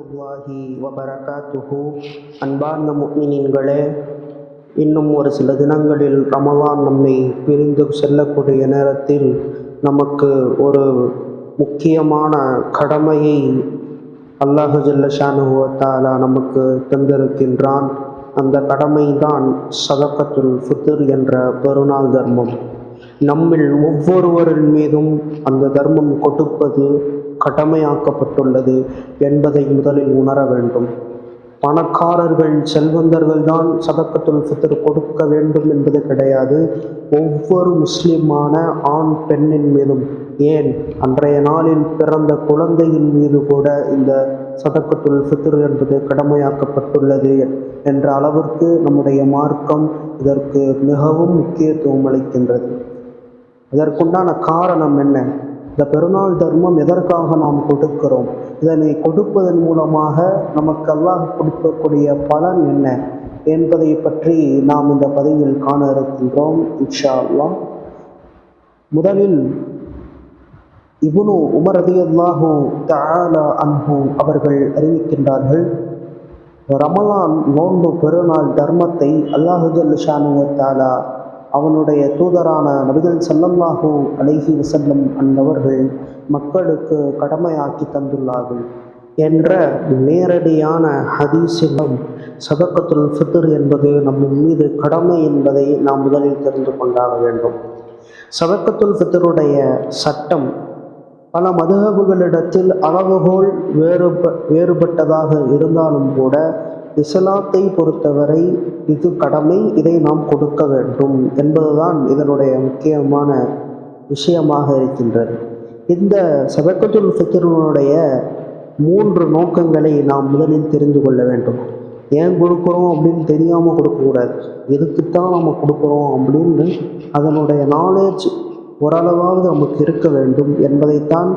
வரஹ்மத்துல்லாஹி வபரகாத்துஹு. அன்பார்ந்த முக்மினின்களே இன்னும் ஒரு சில தினங்களில் ரமலான் நம்மை பிரிந்து செல்லக்கூடிய நேரத்தில் நமக்கு ஒரு முக்கியமான கடமையை அல்லாஹு ஜல்லஷானுவ நமக்கு தந்திருக்கின்றான். அந்த கடமை தான் சதக்கத்துல் ஃபித்ர் என்ற பெருநாள் தர்மம். நம்மில் ஒவ்வொருவரின் மீதும் அந்த தர்மம் கொடுப்பது கடமையாக்கப்பட்டுள்ளது என்பதை முதலில் உணர வேண்டும். பணக்காரர்கள் செல்வந்தர்கள் தான் சதக்கத்துல் ஃபித்ர் கொடுக்க வேண்டும் என்பது கிடையாது. ஒவ்வொரு முஸ்லிமான ஆண் பெண்ணின் மீதும். ஏன்? அன்றைய நாளில் பிறந்த குழந்தையின் மீது கூட இந்த சதக்கத்துல் ஃபித்ர் என்பது கடமையாக்கப்பட்டுள்ளது என்ற அளவிற்கு நம்முடைய மார்க்கம் இதற்கு மிகவும் முக்கியத்துவம் அளிக்கின்றது. இதற்குண்டான காரணம் என்ன? இந்த பெருநாள் தர்மம் எதற்காக நாம் கொடுக்கிறோம்? இதனை கொடுப்பதன் மூலமாக நமக்கு அல்லாஹ் கொடுக்கக்கூடிய பலன் என்ன? என்பதை பற்றி நாம் இந்த பதிவில் காண இருக்கின்றோம் இன்ஷா முதலில் இபுனு உமர் ரதியல்லாஹு தாலா அன்ஹு அவர்கள் அறிவிக்கின்றார்கள் ரமலான் நோன்பு பெருநாள் தர்மத்தை அல்லாஹு ஜல் ஷானு தாலா அவனுடைய தூதரான நபிகள் சல்லல்லாஹூ அலைஹி வசல்லம் அன்னவர்கள் மக்களுக்கு கடமையாக்கி தந்துள்ளார்கள் என்ற நேரடியான ஹதீசிலும் சதக்கத்துல் ஃபித்ர் என்பது நம் மீது கடமை என்பதை நாம் முதலில் தெரிந்து கொண்டாக வேண்டும். சதக்கத்துல் ஃபித்ருடைய சட்டம் பல மதுகபுகளிடத்தில் அளவுகோல் வேறுப வேறுபட்டதாக இருந்தாலும் கூட இஸ்லாத்தை பொறுத்தவரை இது கடமை இதை நாம் கொடுக்க வேண்டும் என்பதுதான் இதனுடைய முக்கியமான விஷயமாக இருக்கின்றது. இந்த சபக்கத்துல் ஃபித்ருனுடைய மூன்று நோக்கங்களை நாம் முதலில் தெரிந்து கொள்ள வேண்டும். ஏன் கொடுக்குறோம் அப்படின்னு தெரியாமல் கொடுக்கக்கூடாது. எதுக்குத்தான் நம்ம கொடுக்குறோம் அப்படின்னு அதனுடைய நாலேஜ் ஓரளவாவது நமக்கு இருக்க வேண்டும் என்பதைத்தான்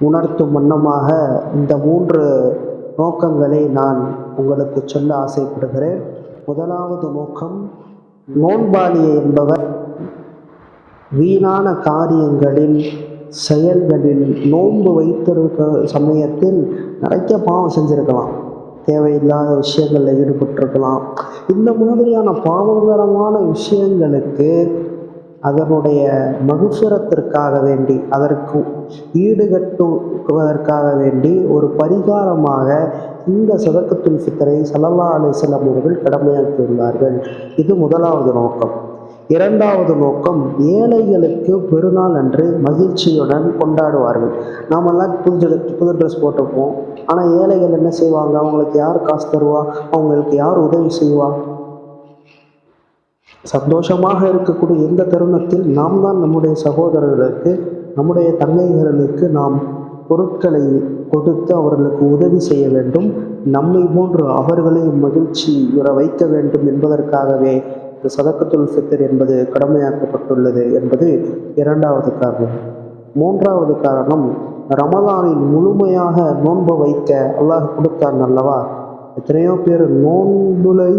உணர்த்தும் வண்ணமாக இந்த மூன்று நோக்கங்களை நான் உங்களுக்கு சொல்ல ஆசைப்படுகிறேன். முதலாவது நோக்கம் நோன்பாளி என்பவர் வீணான காரியங்களில் செயல்களில் நோன்பு வைத்திருக்க சமயத்தில் நிறைய பாவம் செஞ்சுருக்கலாம். தேவையில்லாத விஷயங்களில் ஈடுபட்டிருக்கலாம். இந்த மாதிரியான பாவகரமான விஷயங்களுக்கு அதனுடைய மகுசுரத்திற்காக வேண்டி அதற்கு ஈடுகட்டுவதற்காக வேண்டி ஒரு பரிகாரமாக இந்த சதக்கத்துல் ஃபித்தரை சல்லல்லா அலிஸ்லாம் அவர்கள் கடமையாக்கியுள்ளார்கள் இது முதலாவது நோக்கம். இரண்டாவது நோக்கம் ஏழைகளுக்கு பெருநாள் அன்று மகிழ்ச்சியுடன் கொண்டாடுவார்கள். நாமெல்லாம் புது புது ட்ரெஸ் போட்டிருப்போம். ஆனால் ஏழைகள் என்ன செய்வாங்க? அவங்களுக்கு யார் காசு தருவா? அவங்களுக்கு யார் உதவி செய்வா? சந்தோஷமாக இருக்கக்கூடிய இந்த தருணத்தில் நாம் தான் நம்முடைய சகோதரர்களுக்கு நம்முடைய தங்கைகளுக்கு நாம் பொருட்களை கொடுத்து அவர்களுக்கு உதவி செய்ய வேண்டும். நம்மை போன்று அவர்களையும் மகிழ்ச்சி உற வைக்க வேண்டும் என்பதற்காகவே இந்த சதக்கத்துல் ஃபித்தர் என்பது கடமையாக்கப்பட்டுள்ளது என்பது இரண்டாவது காரணம். மூன்றாவது காரணம் ரமலானில் முழுமையாக நோன்பு வைக்க அல்லாஹ் கொடுத்தான் அல்லவா? எத்தனையோ பேர் நோன்புலை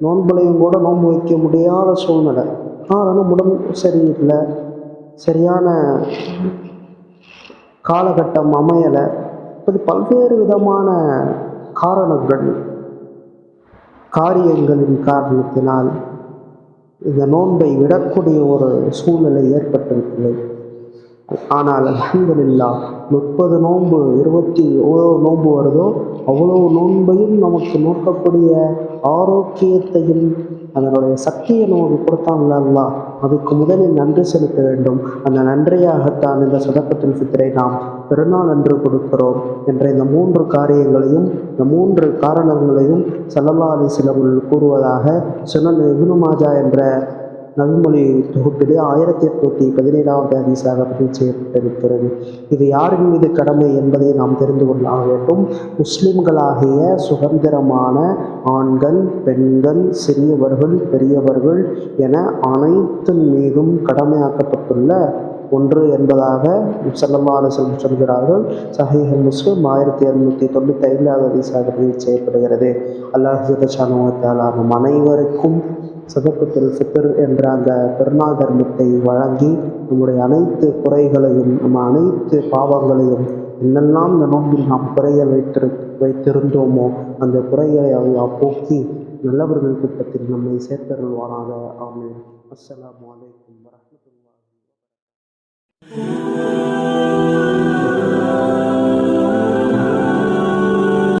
நோன்புலையும் கூட நோன்பு வைக்க முடியாத சூழ்நிலை. காரணம் உடம்பு சரியில்லை. சரியான காலகட்டம் அமையலை. இப்படி பல்வேறு விதமான காரணங்கள் காரியங்களின் காரணத்தினால் இந்த நோன்பை விடக்கூடிய ஒரு சூழ்நிலை ஏற்பட்டிருக்கிறது. ஆனால் அலமதுல்லா முப்பது நோன்பு இருபத்தி எவ்வளோ நோன்பு வருதோ அவ்வளோ நோன்பையும் நமக்கு நோக்கக்கூடிய ஆரோக்கியத்தையும் அதனுடைய சக்தியை நமக்கு கொடுத்தாங்களா அதுக்கு முதலில் நன்றி செலுத்த வேண்டும். அந்த நன்றியாகத்தான் இந்த சதக்கத்தில் சித்திரை நாம் பெருநாள் அன்று கொடுக்கிறோம் என்ற இந்த மூன்று காரியங்களையும் இந்த மூன்று காரணங்களையும் சல்லல்லா அலி சிலமுல் கூறுவதாக சுனல் இபுனுமாஜா என்ற நவிமொழி தொகுப்பிலே ஆயிரத்தி எட்நூற்றி பதினேழாவது அதிசாக பதிவு செய்யப்பட்டிருக்கிறது இது யாரின் மீது கடமை என்பதை நாம் தெரிந்து கொள்ள வேண்டும். முஸ்லிம்களாகிய சுதந்திரமான ஆண்கள் பெண்கள் சிறியவர்கள் பெரியவர்கள் என அனைத்தின் மீதும் கடமையாக்கப்பட்டுள்ள ஒன்று என்பதாக சல்லல்லா அலுவலம் சொல்கிறார்கள். சஹீஹல் முஸ்லிம் ஆயிரத்தி இரநூத்தி தொண்ணூற்றி ஐந்தாவது அதிசாக பதிவு செய்யப்படுகிறது அல்லாஹாலா நம் அனைவருக்கும் சதக்கத்துல் சித்தர் என்ற அந்த பெருநாள் தர்மத்தை வழங்கி நம்முடைய அனைத்து குறைகளையும் நம்ம அனைத்து பாவங்களையும் என்னெல்லாம் இந்த நோன்பில் நாம் குறைகள் வைத்திரு வைத்திருந்தோமோ அந்த குறைகளை அவங்க போக்கி நல்லவர்கள் கூட்டத்தில் நம்மை சேர்த்தருள்வானாக. ஆமீன். அஸ்ஸலாமு அலைக்கும் வரஹ்மத்துல்லாஹி வபரகாத்துஹு